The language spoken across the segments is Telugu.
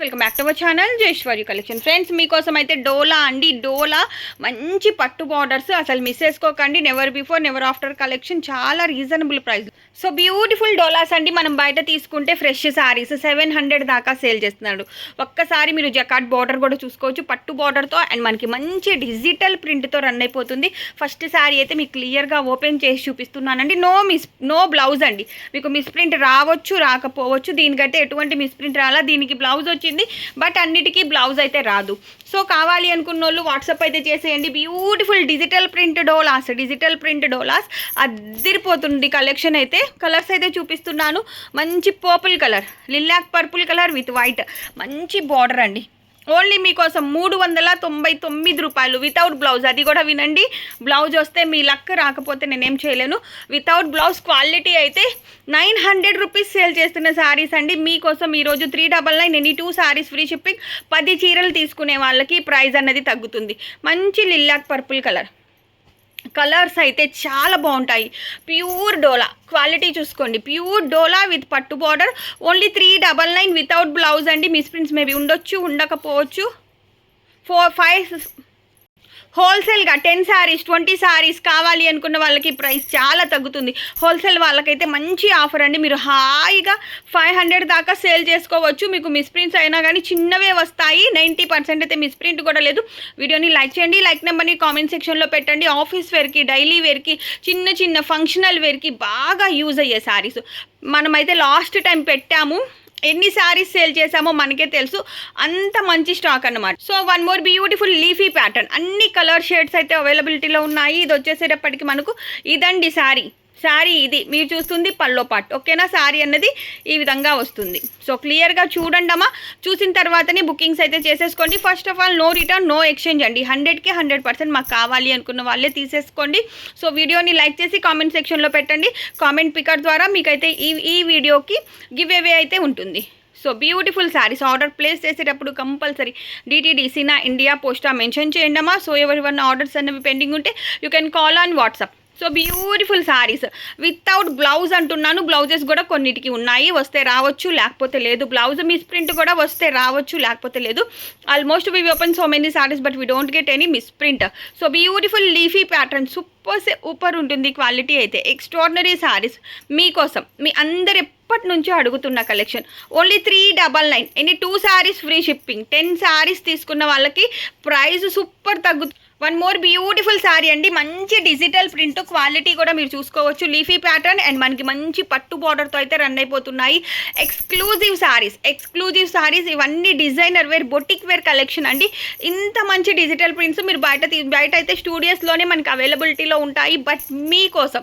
Welcome back to our channel Jaishwarya collection. Friends మీకోసం అయితే డోలా అండి డోలా. మంచి పట్టు బార్డర్స్ అసలు మిస్ చేసుకోకండి. Never before never after collection చాలా reasonable price so beautiful dolas అండి. మనం బయట తీసుకుంటే ఫ్రెష్ శారీస్ సెవెన్ హండ్రెడ్ దాకా సేల్ చేస్తున్నాడు. ఒక్కసారి మీరు జకాట్ బార్డర్ కూడా చూసుకోవచ్చు. పట్టు బార్డర్తో అండ్ మనకి మంచి డిజిటల్ ప్రింట్తో రన్ అయిపోతుంది. ఫస్ట్ శారీ అయితే మీకు క్లియర్గా ఓపెన్ చేసి చూపిస్తున్నానండి. నో మిస్ నో బ్లౌజ్ అండి. మీకు మిస్ ప్రింట్ రావచ్చు రాకపోవచ్చు. దీనికైతే ఎటువంటి మిస్ ప్రింట్ రాలా. దీనికి బ్లౌజ్ వచ్చి వచ్చింది బట్ అన్నిటికీ బ్లౌజ్ అయితే రాదు. సో కావాలి అనుకున్న వాళ్ళు వాట్సాప్ అయితే చేసేయండి. Beautiful digital print dolas digital print dolas అదిరిపోతుంది కలెక్షన్ అయితే. కలర్స్ అయితే చూపిస్తున్నాను. మంచి purple colour lilac purple colour with white మంచి బార్డర్ అండి. ఓన్లీ మీకోసం మూడు వందల తొంభై తొమ్మిది రూపాయలు వితౌట్ బ్లౌజ్. అది కూడా వినండి. బ్లౌజ్ వస్తే మీ లక్ రాకపోతే నేనేం చేయలేను. వితౌట్ బ్లౌజ్ క్వాలిటీ అయితే నైన్ హండ్రెడ్ రూపీస్ సేల్ చేస్తున్న శారీస్ అండి. మీకోసం ఈరోజు three double nine any two saris free shipping. పది చీరలు తీసుకునే వాళ్ళకి ప్రైస్ అన్నది తగ్గుతుంది. మంచి లిల్లాక్ పర్పుల్ కలర్. కలర్స్ అయితే చాలా బాగుంటాయి. ప్యూర్ డోలా. క్వాలిటీ చూసుకోండి. ప్యూర్ డోలా విత్ పట్టు border. Only three double nine without blouse అండి. మిస్ ప్రింట్స్ మేబీ ఉండొచ్చు ఉండకపోవచ్చు. ఫోర్ ఫైవ్ హోల్సేల్గా టెన్ శారీస్ ట్వంటీ శారీస్ కావాలి అనుకున్న వాళ్ళకి ప్రైస్ చాలా తగ్గుతుంది. హోల్సేల్ వాళ్ళకైతే మంచి ఆఫర్ అండి. మీరు హాయిగా ఫైవ్ హండ్రెడ్ దాకా సేల్ చేసుకోవచ్చు. మీకు మిస్ప్రింట్స్ అయినా కానీ చిన్నవే వస్తాయి. నైంటీ పర్సెంట్ అయితే మిస్ప్రింట్ కూడా లేదు. వీడియోని లైక్ చేయండి. లైక్ నెంబర్ని కామెంట్ సెక్షన్లో పెట్టండి. ఆఫీస్ వేర్కి డైలీ వేర్కి చిన్న చిన్న ఫంక్షనల్ వేర్కి బాగా యూజ్ అయ్యే శారీస్ మనమైతే లాస్ట్ టైం పెట్టాము. ఎన్ని శారీస్ సేల్ చేసామో మనకే తెలుసు. అంత మంచి స్టాక్ అన్నమాట. So one more beautiful leafy pattern అన్ని కలర్ షేడ్స్ అయితే అవైలబిలిటీలో ఉన్నాయి. ఇది వచ్చేసేటప్పటికి మనకు ఇదండి శారీ శారీ ఇది మీరు చూస్తుంది పల్లో పాట్. ఓకేనా? శారీ అన్నది ఈ విధంగా వస్తుంది. సో క్లియర్గా చూడండి అమ్మా. చూసిన తర్వాతనే బుకింగ్స్ అయితే చేసేసుకోండి. First of all no return no exchange అండి. హండ్రెడ్కి హండ్రెడ్ పర్సెంట్ మాకు కావాలి అనుకున్న వాళ్ళే తీసేసుకోండి. సో వీడియోని లైక్ చేసి కామెంట్ సెక్షన్లో పెట్టండి. కామెంట్ పికర్ ద్వారా మీకైతే ఈ ఈ వీడియోకి గివ్ అవే అయితే ఉంటుంది. So beautiful saris order place చేసేటప్పుడు కంపల్సరీ డిటీడీసీనా ఇండియా పోస్టా మెన్షన్ చేయండి అమ్మా. సో ఎవరి వన్ ఆర్డర్స్ అనేవి పెండింగ్ ఉంటే you can call on WhatsApp so beautiful saris without blouse అంటున్నాను. బ్లౌజెస్ కూడా కొన్నిటికి ఉన్నాయి. వస్తే రావచ్చు లేకపోతే లేదు. బ్లౌజ్ మిస్ ప్రింట్ కూడా వస్తే రావచ్చు లేకపోతే లేదు. Almost we open so many saris but we don't get any misprint so beautiful leafy pattern super super ఉంటుంది క్వాలిటీ అయితే. ఎక్స్ట్రాడినరీ శారీస్ మీకోసం మీ అందరు ఎప్పటి నుంచో అడుగుతున్న collection only three double nine any two saris free shipping ten saris తీసుకున్న వాళ్ళకి ప్రైస్ సూపర్ తగ్గుతుంది వన్ మోర్ బ్యూటిఫుల్ శారీ అండి. మంచి డిజిటల్ ప్రింట్ క్వాలిటీ కూడా మీరు చూసుకోవచ్చు. లీఫీ ప్యాటర్న్ అండ్ మనకి మంచి పట్టు బార్డర్తో అయితే రన్ అయిపోతున్నాయి. ఎక్స్క్లూజివ్ శారీస్ ఎక్స్క్లూజివ్ శారీస్ ఇవన్నీ designer wear boutique wear collection అండి. ఇంత మంచి డిజిటల్ ప్రింట్స్ మీరు బయట బయట అయితే స్టూడియోస్లోనే మనకి అవైలబిలిటీలో ఉంటాయి. బట్ మీకోసం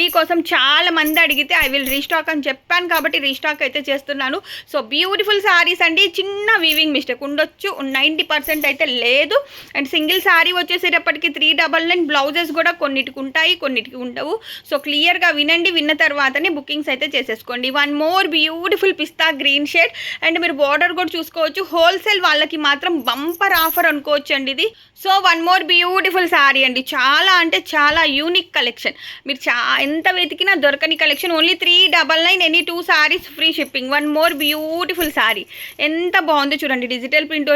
మీకోసం చాలా మంది అడిగితే ఐ విల్ రీస్టాక్ అని చెప్పాను కాబట్టి రీస్టాక్ అయితే చేస్తున్నాను. సో బ్యూటిఫుల్ శారీస్ అండి. చిన్న వీవింగ్ మిస్టేక్ ఉండొచ్చు. నైంటీ పర్సెంట్ అయితే లేదు. అండ్ సింగిల్ శారీ వచ్చేసేటప్పటికి త్రీ డబల్ నైన్ బ్లౌజెస్ కూడా కొన్నిటికి ఉంటాయి కొన్నిటికి ఉండవు. సో క్లియర్గా వినండి విన్న తర్వాతనే బుకింగ్స్ అయితే చేసేసుకోండి. One more beautiful pista green shade and మీరు బార్డర్ కూడా చూసుకోవచ్చు. హోల్సేల్ వాళ్ళకి మాత్రం బంపర్ ఆఫర్ అనుకోవచ్చు అండి ఇది. So one more beautiful sari అండి. చాలా అంటే చాలా యూనిక్ కలెక్షన్ మీరు చా ఎంత వెతికినా దొరకని collection only three double nine any two saris free shipping one more beautiful sari ఎంత బాగుందో చూడండి. డిజిటల్ ప్రింట్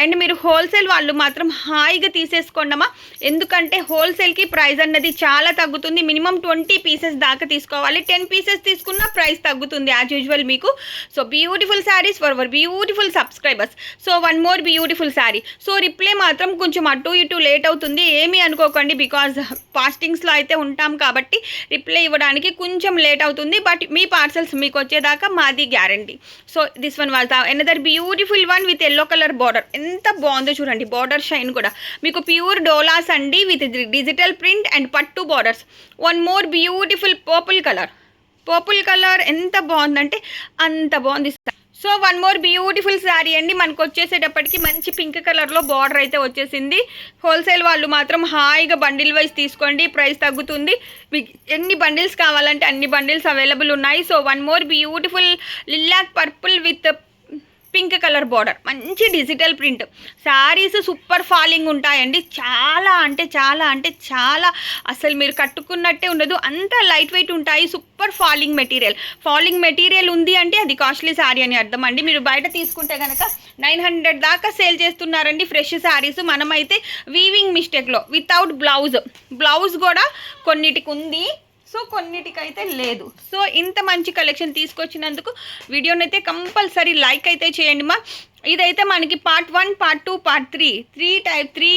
అండ్ మీరు హోల్సేల్ వాళ్ళు మాత్రం హాయిగా తీసేసుకోండమా ఎందుకంటే హోల్సేల్కి ప్రైస్ అన్నది చాలా తగ్గుతుంది. మినిమం ట్వంటీ పీసెస్ దాకా తీసుకోవాలి. టెన్ పీసెస్ తీసుకున్న ప్రైస్ తగ్గుతుంది యాజ్ యూజువల్ మీకు. So beautiful saris for our beautiful subscribers. So one more beautiful sari. So reply మాత్రం కొంచెం అటు ఇటు లేట్ అవుతుంది. ఏమీ అనుకోకండి బికాజ్ ఫాస్టింగ్స్లో అయితే ఉంటాం కాబట్టి రిప్లై ఇవ్వడానికి కొంచెం లేట్ అవుతుంది. బట్ మీ పార్సల్స్ మీకు వచ్చేదాకా మాది guarantee. So this one was another beautiful one with yellow colour border ఎంత బాగుందో చూడండి బార్డర్ షైన్ కూడా. మీకు ప్యూర్ డోలాస్ అండి విత్ డిజిటల్ ప్రింట్ అండ్ పట్టు borders. One more beautiful purple colour purple colour ఎంత బాగుందంటే అంత బాగుంది so one more beautiful sari అండి. మనకు వచ్చేసేటప్పటికి మంచి పింక్ కలర్లో బార్డర్ అయితే వచ్చేసింది. హోల్సేల్ వాళ్ళు మాత్రం హాయిగా బండిల్ వైజ్ తీసుకోండి ప్రైస్ తగ్గుతుంది. మీకు ఎన్ని బండిల్స్ కావాలంటే అన్ని బండిల్స్ అవైలబుల్ ఉన్నాయి. So one more beautiful lilac purple with pink colour border. మంచి digital print. Saris super falling ఉంటాయండి. చాలా అంటే చాలా అంటే చాలా అసలు మీరు కట్టుకున్నట్టే ఉండదు. అంత లైట్ వెయిట్ ఉంటాయి. Super falling material. Falling material ఉంది అంటే అది కాస్ట్లీ శారీ అని అర్థం అండి. మీరు బయట తీసుకుంటే కనుక నైన్ హండ్రెడ్ దాకా సేల్ చేస్తున్నారండి ఫ్రెష్ శారీస్. మనమైతే వీవింగ్ మిస్టేక్లో వితౌట్ బ్లౌజ్ బ్లౌజ్ కూడా కొన్నిటికి ఉంది. సో కొన్నిటికైతే లేదు. సో ఇంత మంచి కలెక్షన్ తీసుకొచ్చినందుకు వీడియోనైతే కంపల్సరీ లైక్ అయితే చేయండి మా. ఇదైతే మనకి part one part two part three three type three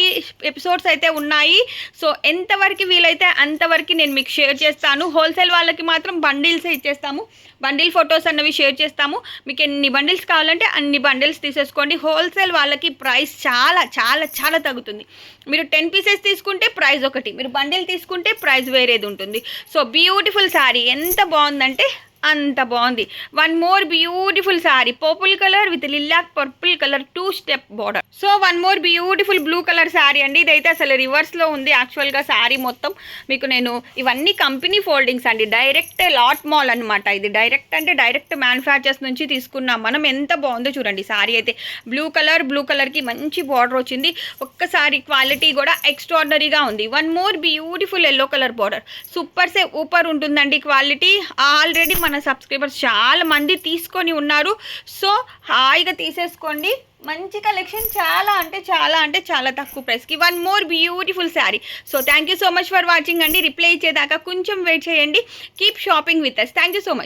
episodes అయితే ఉన్నాయి. సో ఎంతవరకు వీలైతే అంతవరకు నేను మీకు షేర్ చేస్తాను. హోల్సేల్ వాళ్ళకి మాత్రం బండిల్సే ఇచ్చేస్తాము. బండిల్ ఫొటోస్ అన్నవి షేర్ చేస్తాము. మీకు ఎన్ని బండిల్స్ కావాలంటే అన్ని బండిల్స్ తీసేసుకోండి. హోల్సేల్ వాళ్ళకి ప్రైస్ చాలా చాలా చాలా తగ్గుతుంది. మీరు టెన్ పీసెస్ తీసుకుంటే ప్రైస్ ఒకటి. మీరు బండిల్ తీసుకుంటే ప్రైస్ వేరేది ఉంటుంది. సో బ్యూటిఫుల్ శారీ ఎంత బాగుందంటే అంత బాగుంది. One more beautiful sari purple colour with lilac purple colour two step border so one more beautiful blue colour sari అండి. ఇదైతే అసలు రివర్స్లో ఉంది యాక్చువల్గా శారీ మొత్తం. మీకు నేను ఇవన్నీ కంపెనీ ఫోల్డింగ్స్ అండి. డైరెక్ట్ లాట్ మాల్ అనమాట ఇది. డైరెక్ట్ అంటే డైరెక్ట్ మ్యానుఫ్యాక్చర్స్ నుంచి తీసుకున్నాం మనం ఎంత బాగుందో చూడండి. శారీ అయితే బ్లూ కలర్ బ్లూ కలర్కి మంచి బార్డర్ వచ్చింది. ఒక్కసారి క్వాలిటీ కూడా ఎక్స్ట్రాడినరీగా ఉంది. One more beautiful yellow colour border super సే ఊపర్ ఉంటుందండి క్వాలిటీ ఆల్రెడీ మన సబ్స్క్రైబర్స్ చాలా మంది తీసుకొని ఉన్నారు. సో హాయిగా తీసేసుకోండి. మంచి కలెక్షన్ చాలా అంటే చాలా అంటే చాలా తక్కువ ప్రైస్కి. One more beautiful sari. So thank you so much for watching అండి. రిప్లై ఇచ్చేదాకా కొంచెం వెయిట్ చేయండి. Keep shopping with us thank you so much